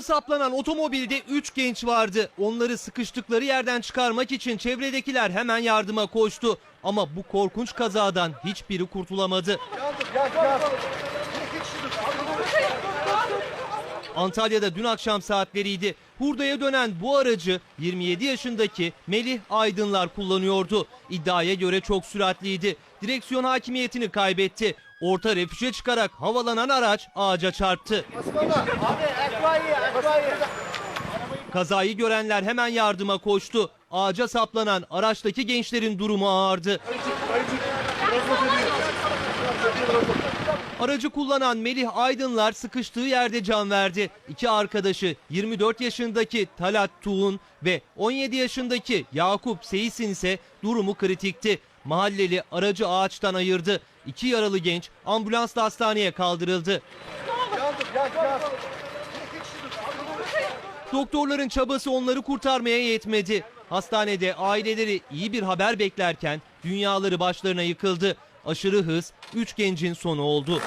Saplanan otomobilde 3 genç vardı. Onları sıkıştıkları yerden çıkarmak için çevredekiler hemen yardıma koştu. Ama bu korkunç kazadan hiçbiri kurtulamadı. Antalya'da dün akşam saatleriydi. Hurdaya dönen bu aracı 27 yaşındaki Melih Aydınlar kullanıyordu. İddiaya göre çok süratliydi. Direksiyon hakimiyetini kaybetti. Orta refüje çıkarak havalanan araç ağaca çarptı. Kazayı görenler hemen yardıma koştu. Ağaca saplanan araçtaki gençlerin durumu ağırdı. Aracı kullanan Melih Aydınlar sıkıştığı yerde can verdi. İki arkadaşı 24 yaşındaki Talat Tuğun ve 17 yaşındaki Yakup Seysin ise durumu kritikti. Mahalleli aracı ağaçtan ayırdı. İki yaralı genç ambulansla hastaneye kaldırıldı. Doktorların çabası onları kurtarmaya yetmedi. Hastanede aileleri iyi bir haber beklerken dünyaları başlarına yıkıldı. Aşırı hız 3 gencin sonu oldu.